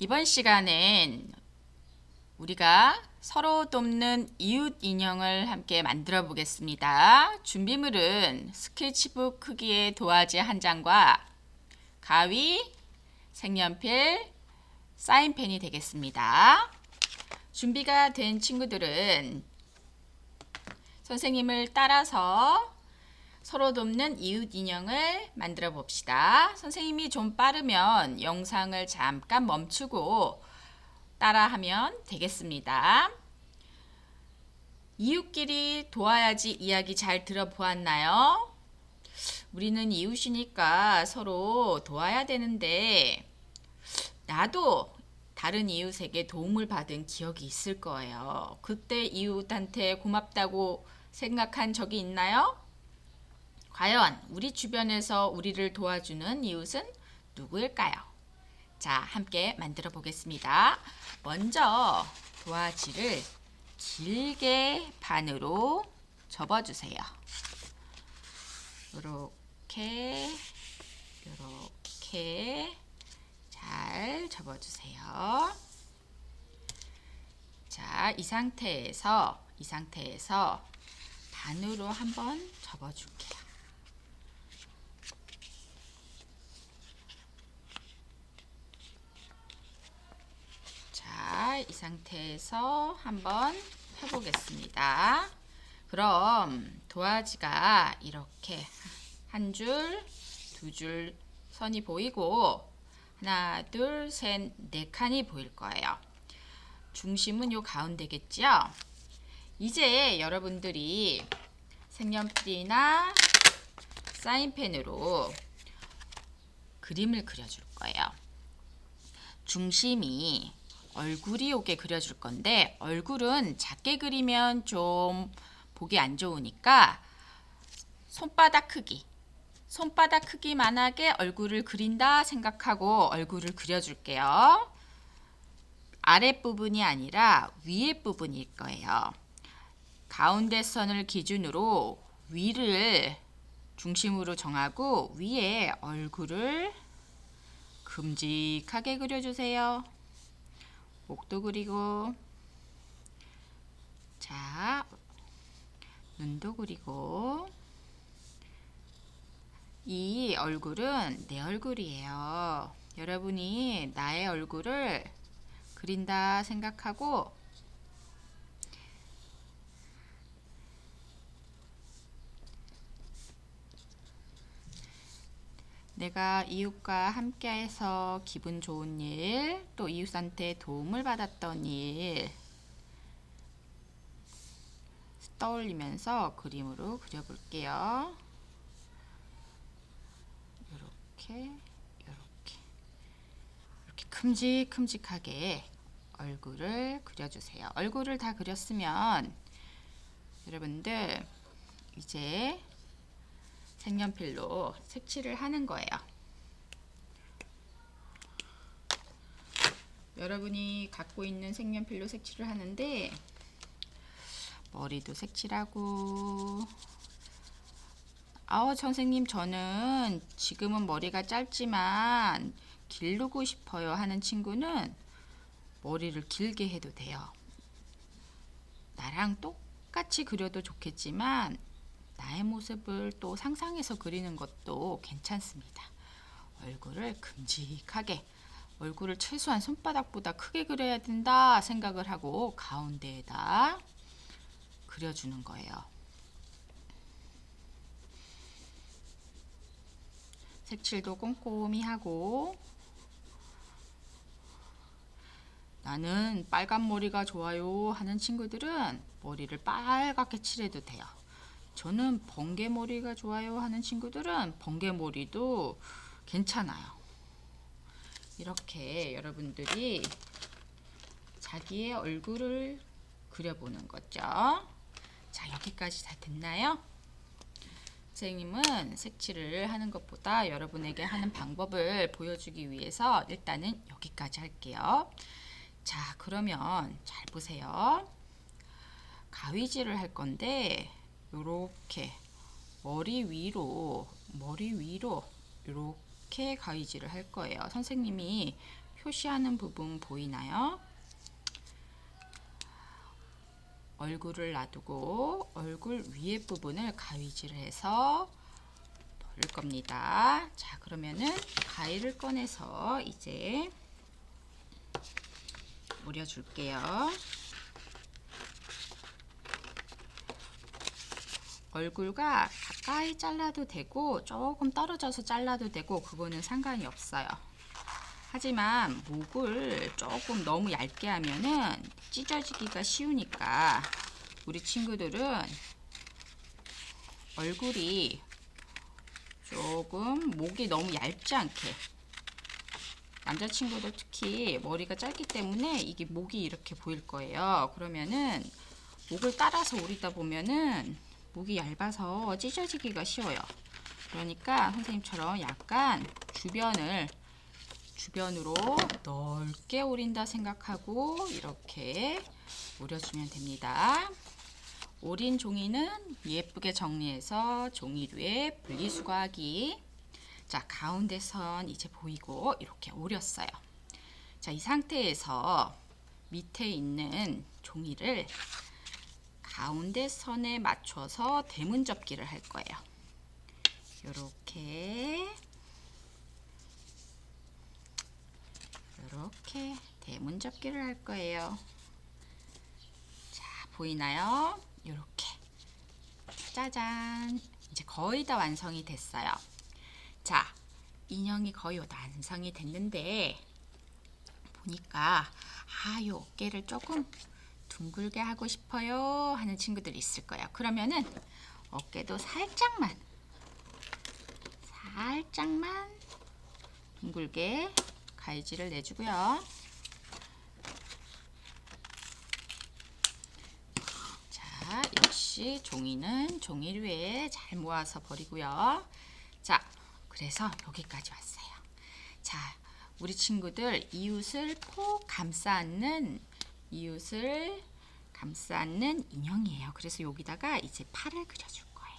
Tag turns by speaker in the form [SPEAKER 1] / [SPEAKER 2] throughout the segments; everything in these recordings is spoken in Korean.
[SPEAKER 1] 이번 시간엔 우리가 서로 돕는 이웃 인형을 함께 만들어 보겠습니다. 준비물은 스케치북 크기의 도화지 한 장과 가위, 색연필, 사인펜이 되겠습니다. 준비가 된 친구들은 선생님을 따라서 서로 돕는 이웃 인형을 만들어 봅시다. 선생님이 좀 빠르면 영상을 잠깐 멈추고 따라하면 되겠습니다. 이웃끼리 도와야지 이야기 잘 들어보았나요? 우리는 이웃이니까 서로 도와야 되는데 나도 다른 이웃에게 도움을 받은 기억이 있을 거예요. 그때 이웃한테 고맙다고 생각한 적이 있나요? 과연 우리 주변에서 우리를 도와주는 이웃은 누구일까요? 자, 함께 만들어 보겠습니다. 먼저 도화지를 길게 반으로 접어주세요. 이렇게, 이렇게 잘 접어주세요. 자, 이 상태에서 이 상태에서 반으로 한번 접어줄게요. 자, 이 상태에서 한번 해보겠습니다. 그럼 도화지가 이렇게 한 줄, 두 줄 선이 보이고 하나, 둘, 셋, 네 칸이 보일 거예요. 중심은 요 가운데겠죠? 이제 여러분들이 색연필이나 사인펜으로 그림을 그려줄 거예요. 중심이 얼굴이 오게 그려줄 건데 얼굴은 작게 그리면 좀 보기 안 좋으니까 손바닥 크기 손바닥 크기만하게 얼굴을 그린다 생각하고 얼굴을 그려줄게요. 아랫부분이 아니라 위에 부분일 거예요. 가운데 선을 기준으로 위를 중심으로 정하고 위에 얼굴을 큼직하게 그려주세요. 목도 그리고 자 눈도 그리고 이 얼굴은 내 얼굴이에요. 여러분이 나의 얼굴을 그린다 생각하고 내가 이웃과 함께해서 기분 좋은 일, 또 이웃한테 도움을 받았던 일 떠올리면서 그림으로 그려볼게요. 이렇게, 이렇게, 이렇게 큼직큼직하게 얼굴을 그려주세요. 얼굴을 다 그렸으면 여러분들 이제 색연필로 색칠을 하는 거예요. 여러분이 갖고 있는 색연필로 색칠을 하는데 머리도 색칠하고 아우 선생님 저는 지금은 머리가 짧지만 기르고 싶어요 하는 친구는 머리를 길게 해도 돼요. 나랑 똑같이 그려도 좋겠지만 나의 모습을 또 상상해서 그리는 것도 괜찮습니다. 얼굴을 큼직하게 얼굴을 최소한 손바닥보다 크게 그려야 된다 생각을 하고 가운데에다 그려주는 거예요. 색칠도 꼼꼼히 하고 나는 빨간 머리가 좋아요 하는 친구들은 머리를 빨갛게 칠해도 돼요. 저는 번개머리가 좋아요 하는 친구들은 번개머리도 괜찮아요. 이렇게 여러분들이 자기의 얼굴을 그려보는 거죠. 자, 여기까지 다 됐나요? 선생님은 색칠을 하는 것보다 여러분에게 하는 방법을 보여주기 위해서 일단은 여기까지 할게요. 자, 그러면 잘 보세요. 가위질을 할 건데 요렇게 머리 위로 머리 위로 요렇게 가위질을 할 거예요. 선생님이 표시하는 부분 보이나요? 얼굴을 놔두고 얼굴 위에 부분을 가위질을 해서 버릴 겁니다. 자, 그러면은 가위를 꺼내서 이제 오려줄게요. 얼굴과 가까이 잘라도 되고 조금 떨어져서 잘라도 되고 그거는 상관이 없어요. 하지만 목을 조금 너무 얇게 하면은 찢어지기가 쉬우니까 우리 친구들은 얼굴이 조금 목이 너무 얇지 않게 남자친구들 특히 머리가 짧기 때문에 이게 목이 이렇게 보일 거예요. 그러면은 목을 따라서 오리다 보면은 목이 얇아서 찢어지기가 쉬워요. 그러니까 선생님처럼 약간 주변을 주변으로 넓게 오린다 생각하고 이렇게 오려주면 됩니다. 오린 종이는 예쁘게 정리해서 종이류에 분리수거하기. 자, 가운데 선 이제 보이고 이렇게 오렸어요. 자, 이 상태에서 밑에 있는 종이를 가운데 선에 맞춰서 대문 접기를 할 거예요. 이렇게 이렇게 대문 접기를 할 거예요. 자, 보이나요? 이렇게 짜잔 이제 거의 다 완성이 됐어요. 자, 인형이 거의 완성이 됐는데 보니까 아, 요 어깨를 조금 둥글게 하고 싶어요 하는 친구들이 있을 거예요. 그러면은 어깨도 살짝만 살짝만 둥글게 가위질을 내주고요. 자, 역시 종이는 종이류에 잘 모아서 버리고요. 자, 그래서 여기까지 왔어요. 자, 우리 친구들 이웃을 폭 감싸 안는 이웃을 감싸 안는 인형이에요. 그래서 여기다가 이제 팔을 그려줄 거예요.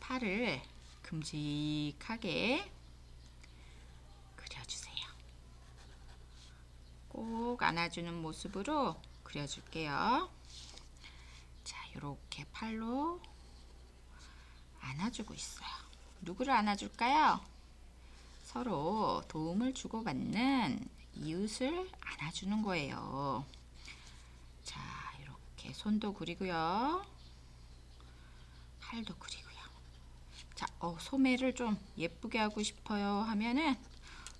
[SPEAKER 1] 팔을 큼직하게 그려주세요. 꼭 안아주는 모습으로 그려줄게요. 자, 이렇게 팔로 안아주고 있어요. 누구를 안아줄까요? 서로 도움을 주고받는 이웃을 안아주는 거예요. 자, 이렇게 손도 그리고요. 팔도 그리고요. 자, 어, 소매를 좀 예쁘게 하고 싶어요 하면은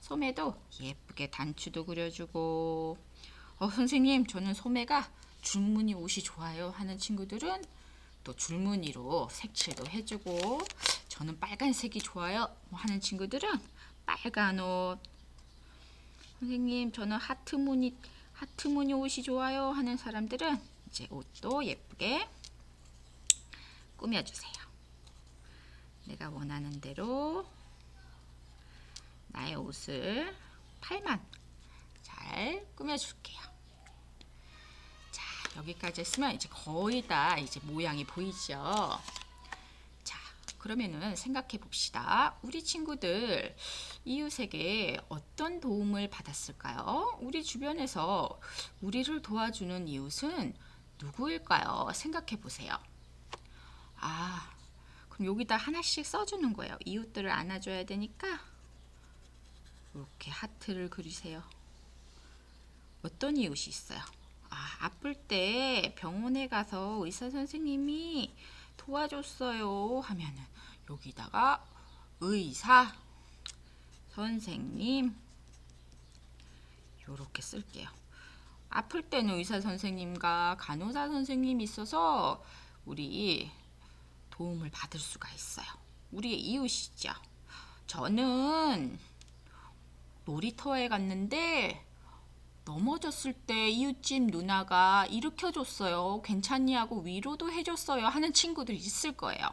[SPEAKER 1] 소매도 예쁘게 단추도 그려주고 어, 선생님 저는 소매가 줄무늬 옷이 좋아요 하는 친구들은 또 줄무늬로 색칠도 해주고 저는 빨간색이 좋아요 뭐 하는 친구들은 빨간 옷 선생님 저는 하트 무늬 하트 무늬 옷이 좋아요 하는 사람들은 이제 옷도 예쁘게 꾸며주세요. 내가 원하는 대로 나의 옷을 팔만 잘 꾸며줄게요. 자 여기까지 했으면 이제 거의 다 이제 모양이 보이죠. 자 그러면은 생각해 봅시다. 우리 친구들 이웃에게 어떤 도움을 받았을까요? 우리 주변에서 우리를 도와주는 이웃은 누구일까요? 생각해 보세요. 아, 그럼 여기다 하나씩 써주는 거예요. 이웃들을 안아줘야 되니까 이렇게 하트를 그리세요. 어떤 이웃이 있어요? 아, 아플 때 병원에 가서 의사 선생님이 도와줬어요 하면은 여기다가 의사 선생님 요렇게 쓸게요. 아플 때는 의사 선생님과 간호사 선생님이 있어서 우리 도움을 받을 수가 있어요. 우리의 이웃이죠. 저는 놀이터에 갔는데 넘어졌을 때 이웃집 누나가 일으켜줬어요. 괜찮니 하고 위로도 해줬어요. 하는 친구들 있을 거예요.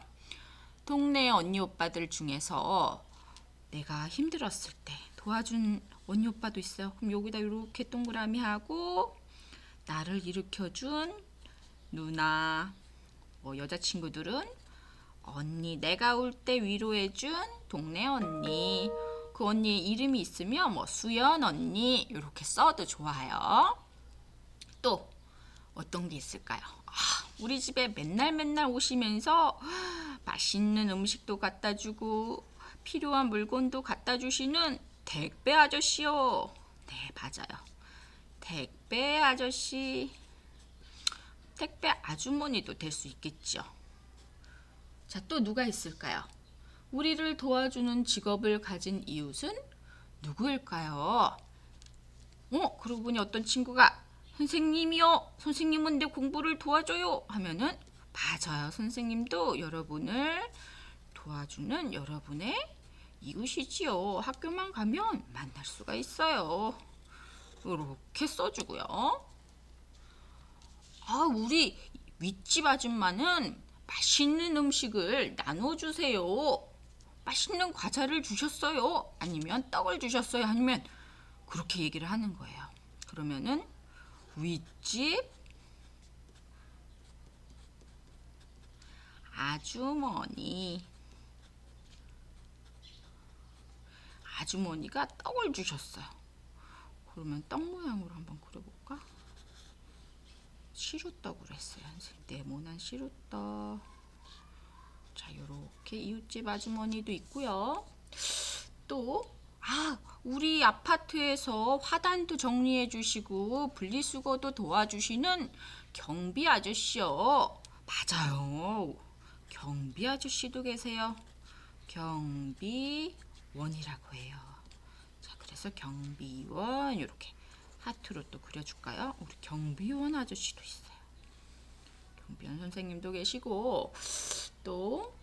[SPEAKER 1] 동네 언니 오빠들 중에서 내가 힘들었을 때 도와준 언니 오빠도 있어요. 그럼 여기다 이렇게 동그라미 하고 나를 일으켜준 누나, 뭐 여자친구들은 언니, 내가 울때 위로해준 동네 언니. 그 언니의 이름이 있으면 뭐 수연 언니 이렇게 써도 좋아요. 또 어떤 게 있을까요? 아, 우리 집에 맨날 맨날 오시면서 맛있는 음식도 갖다 주고 필요한 물건도 갖다 주시는 택배 아저씨요. 네, 맞아요. 택배 아저씨. 택배 아주머니도 될 수 있겠죠. 자, 또 누가 있을까요? 우리를 도와주는 직업을 가진 이웃은 누구일까요? 어, 그러고 보니 어떤 친구가 선생님이요, 선생님은 내 공부를 도와줘요 하면은 맞아요. 선생님도 여러분을 도와주는 여러분의 이웃이지요. 학교만 가면 만날 수가 있어요. 이렇게 써주고요. 아, 우리 윗집 아줌마는 맛있는 음식을 나눠주세요. 맛있는 과자를 주셨어요. 아니면 떡을 주셨어요. 아니면 그렇게 얘기를 하는 거예요. 그러면은 윗집 아주머니 아주머니가 떡을 주셨어요. 그러면 떡 모양으로 한번 그려볼까? 시루떡으로 했어요. 네모난 시루떡. 자, 요렇게 이웃집 아주머니도 있고요. 또, 아, 우리 아파트에서 화단도 정리해 주시고 분리수거도 도와주시는 경비 아저씨요. 맞아요. 경비 아저씨도 계세요. 경비원이라고 해요. 자, 그래서 경비원 이렇게 하트로 또 그려줄까요? 우리 경비원 아저씨도 있어요. 경비원 선생님도 계시고 또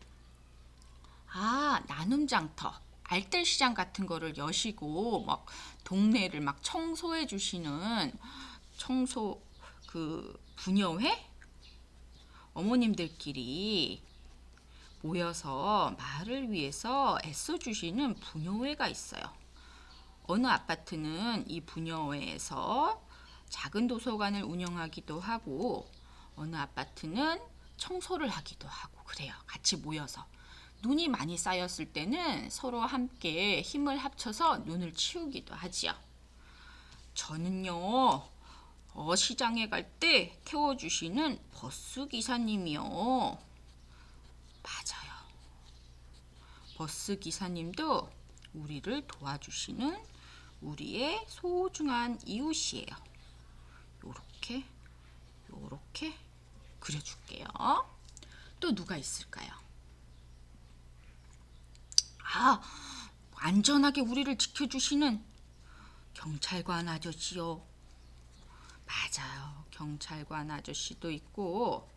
[SPEAKER 1] 아, 나눔장터, 알뜰시장 같은 거를 여시고 막 동네를 막 청소해 주시는 청소 그 부녀회 어머님들끼리 모여서 마을을 위해서 애써 주시는 부녀회가 있어요. 어느 아파트는 이 부녀회에서 작은 도서관을 운영하기도 하고 어느 아파트는 청소를 하기도 하고 그래요. 같이 모여서 눈이 많이 쌓였을 때는 서로 함께 힘을 합쳐서 눈을 치우기도 하지요. 저는요, 어, 시장에 갈 때 태워주시는 버스 기사님이요. 맞아요. 버스 기사님도 우리를 도와주시는 우리의 소중한 이웃이에요. 요렇게, 요렇게 그려줄게요. 또 누가 있을까요? 아, 안전하게 우리를 지켜주시는 경찰관 아저씨요. 맞아요. 경찰관 아저씨도 있고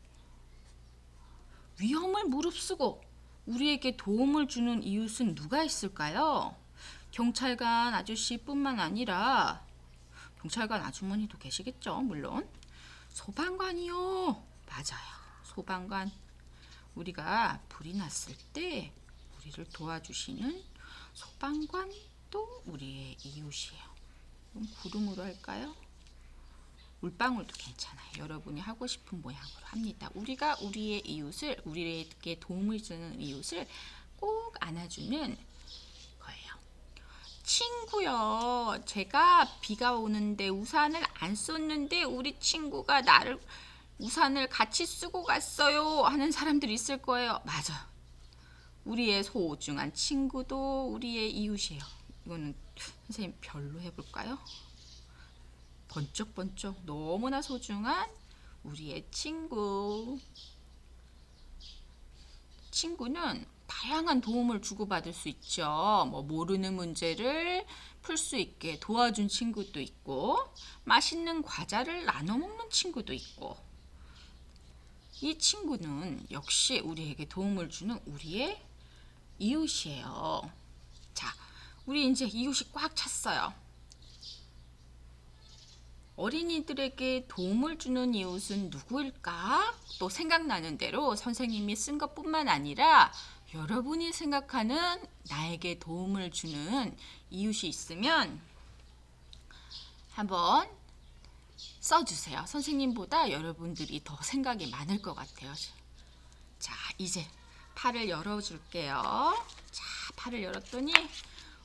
[SPEAKER 1] 위험을 무릅쓰고 우리에게 도움을 주는 이웃은 누가 있을까요? 경찰관 아저씨뿐만 아니라 경찰관 아주머니도 계시겠죠, 물론. 소방관이요. 맞아요. 소방관. 우리가 불이 났을 때 우리를 도와주시는 소방관도 우리의 이웃이에요. 그럼 구름으로 할까요? 물방울도 괜찮아요. 여러분이 하고 싶은 모양으로 합니다. 우리가 우리의 이웃을 우리에게 도움을 주는 이웃을 꼭 안아주는 거예요. 친구요. 제가 비가 오는데 우산을 안 썼는데 우리 친구가 나를 우산을 같이 쓰고 갔어요 하는 사람들이 있을 거예요. 맞아. 우리의 소중한 친구도 우리의 이웃이에요. 이거는 선생님 별로 해볼까요? 번쩍번쩍 너무나 소중한 우리의 친구. 친구는 다양한 도움을 주고받을 수 있죠. 뭐 모르는 문제를 풀 수 있게 도와준 친구도 있고, 맛있는 과자를 나눠 먹는 친구도 있고. 이 친구는 역시 우리에게 도움을 주는 우리의 이웃이에요. 자, 우리 이제 이웃이 꽉 찼어요. 어린이들에게 도움을 주는 이웃은 누구일까? 또 생각나는 대로 선생님이 쓴 것뿐만 아니라 여러분이 생각하는 나에게 도움을 주는 이웃이 있으면 한번 써주세요. 선생님보다 여러분들이 더 생각이 많을 것 같아요. 자, 이제 팔을 열어줄게요. 자, 팔을 열었더니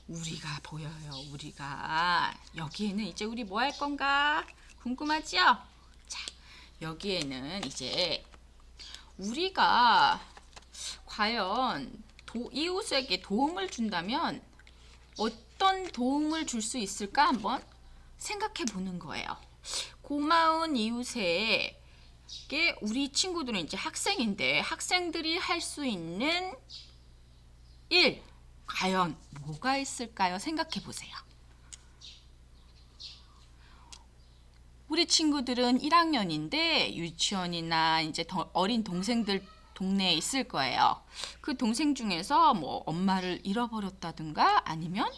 [SPEAKER 1] 우리가 보여요. 우리가 여기에는 이제 우리 뭐 할 건가 궁금하지요? 자, 여기에는 이제 우리가 과연 도, 이웃에게 도움을 준다면 어떤 도움을 줄 수 있을까 한번 생각해 보는 거예요. 고마운 이웃에게 우리 친구들은 이제 학생인데 학생들이 할 수 있는 일 과연 뭐가 있을까요? 생각해 보세요. 우리 친구들은 1학년인데 유치원이나 이제 더 어린 동생들 동네에 있을 거예요. 그 동생 중에서 뭐 엄마를 잃어버렸다든가 아니면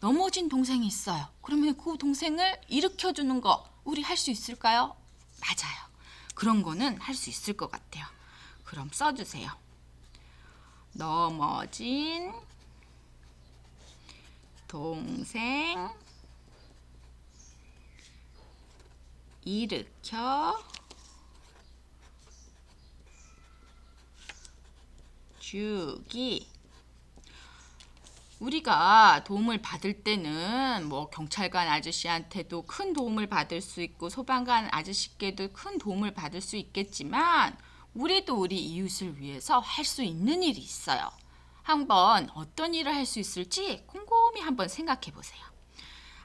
[SPEAKER 1] 넘어진 동생이 있어요. 그러면 그 동생을 일으켜 주는 거 우리 할 수 있을까요? 맞아요. 그런 거는 할 수 있을 것 같아요. 그럼 써주세요. 넘어진 동생 일으켜 주기 우리가 도움을 받을 때는 뭐 경찰관 아저씨한테도 큰 도움을 받을 수 있고 소방관 아저씨께도 큰 도움을 받을 수 있겠지만 우리도 우리 이웃을 위해서 할 수 있는 일이 있어요. 한번 어떤 일을 할 수 있을지 곰곰이 한번 생각해 보세요.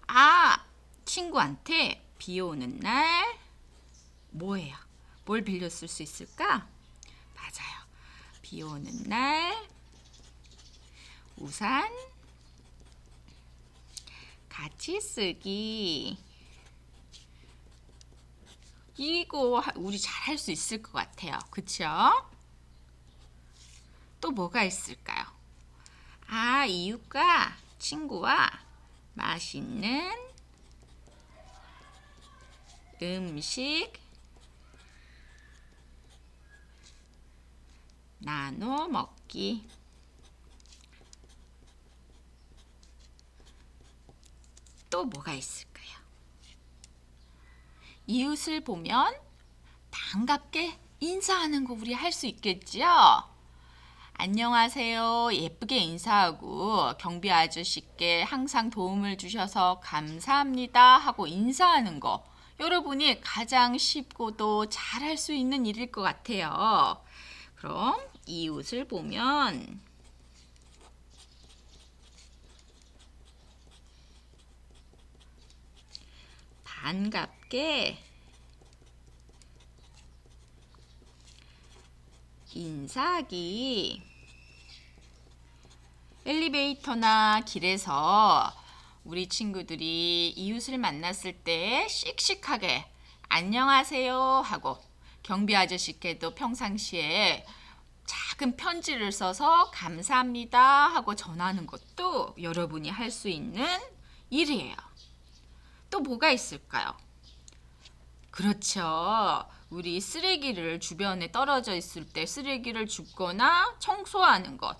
[SPEAKER 1] 아, 친구한테 비 오는 날 뭐예요? 뭘 빌려 쓸 수 있을까? 맞아요. 비 오는 날 우산 같이 쓰기 이거 하- 우리 잘 할 수 있을 것 같아요. 그쵸? 또 뭐가 있을까요? 아, 이웃과 친구와 맛있는 음식 나눠 먹기. 또 뭐가 있을까요? 이웃을 보면 반갑게 인사하는 거 우리 할 수 있겠지요? 안녕하세요. 예쁘게 인사하고 경비 아저씨께 항상 도움을 주셔서 감사합니다 하고 인사하는 거 여러분이 가장 쉽고도 잘 할 수 있는 일일 것 같아요. 그럼 이웃을 보면 반갑게 인사하기 엘리베이터나 길에서 우리 친구들이 이웃을 만났을 때 씩씩하게 안녕하세요 하고 경비 아저씨께도 평상시에 작은 편지를 써서 감사합니다 하고 전하는 것도 여러분이 할 수 있는 일이에요. 또 뭐가 있을까요? 그렇죠. 우리 쓰레기를 주변에 떨어져 있을 때 쓰레기를 줍거나 청소하는 것.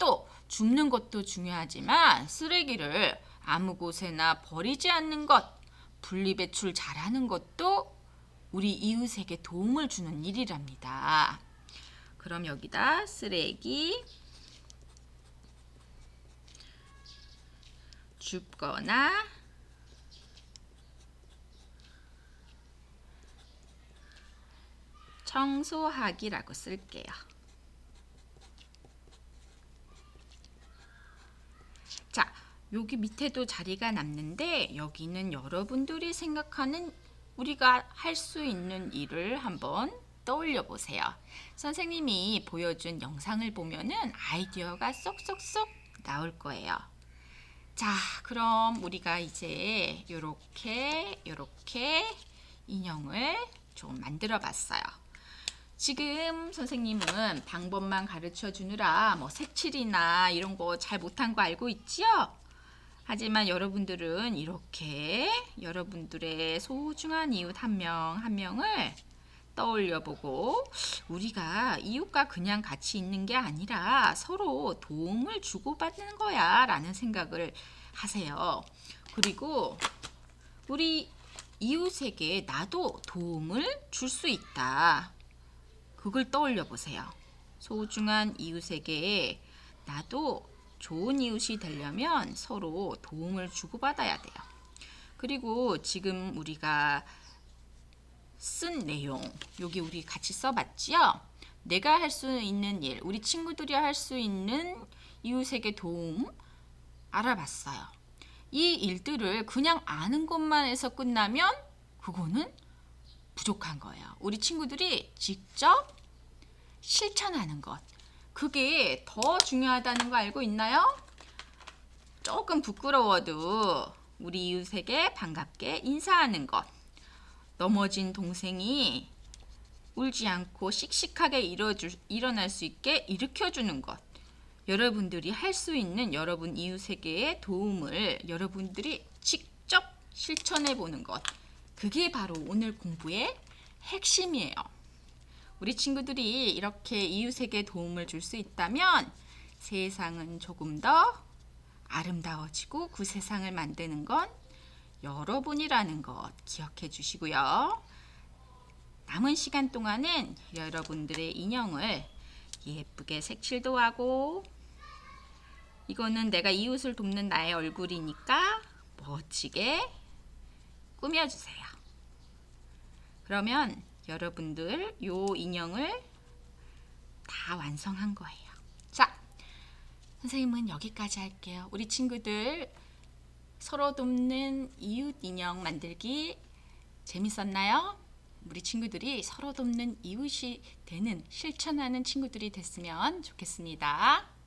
[SPEAKER 1] 또 줍는 것도 중요하지만 쓰레기를 아무 곳에나 버리지 않는 것. 분리배출 잘하는 것도 우리 이웃에게 도움을 주는 일이랍니다. 그럼 여기다 쓰레기 줍거나 청소하기라고 쓸게요. 자, 여기 밑에도 자리가 남는데 여기는 여러분들이 생각하는 우리가 할 수 있는 일을 한번 떠올려 보세요. 선생님이 보여준 영상을 보면은 아이디어가 쏙쏙쏙 나올 거예요. 자, 그럼 우리가 이제 요렇게 요렇게 인형을 좀 만들어 봤어요. 지금 선생님은 방법만 가르쳐 주느라 뭐 색칠이나 이런 거 잘 못한 거 알고 있지요? 하지만 여러분들은 이렇게 여러분들의 소중한 이웃 한명한 명을 떠올려 보고 우리가 이웃과 그냥 같이 있는 게 아니라 서로 도움을 주고받는 거야 라는 생각을 하세요. 그리고 우리 이웃에게 나도 도움을 줄 수 있다. 그걸 떠올려 보세요. 소중한 이웃에게 나도 좋은 이웃이 되려면 서로 도움을 주고받아야 돼요. 그리고 지금 우리가 쓴 내용 여기 우리 같이 써봤지요? 내가 할 수 있는 일, 우리 친구들이 할 수 있는 이웃에게 도움 알아봤어요. 이 일들을 그냥 아는 것만 해서 끝나면 그거는 부족한 거예요. 우리 친구들이 직접 실천하는 것. 그게 더 중요하다는 거 알고 있나요? 조금 부끄러워도 우리 이웃에게 반갑게 인사하는 것. 넘어진 동생이 울지 않고 씩씩하게 일어줄, 일어날 수 있게 일으켜주는 것. 여러분들이 할 수 있는 여러분 이웃에게의 도움을 여러분들이 직접 실천해 보는 것. 그게 바로 오늘 공부의 핵심이에요. 우리 친구들이 이렇게 이웃에게 도움을 줄 수 있다면 세상은 조금 더 아름다워지고 그 세상을 만드는 건 여러분이라는 것 기억해 주시고요. 남은 시간 동안은 여러분들의 인형을 예쁘게 색칠도 하고 이거는 내가 이웃을 돕는 나의 얼굴이니까 멋지게 꾸며주세요. 그러면 여러분들 요 인형을 다 완성한 거예요. 자, 선생님은 여기까지 할게요. 우리 친구들 서로 돕는 이웃 인형 만들기 재밌었나요? 우리 친구들이 서로 돕는 이웃이 되는 실천하는 친구들이 됐으면 좋겠습니다.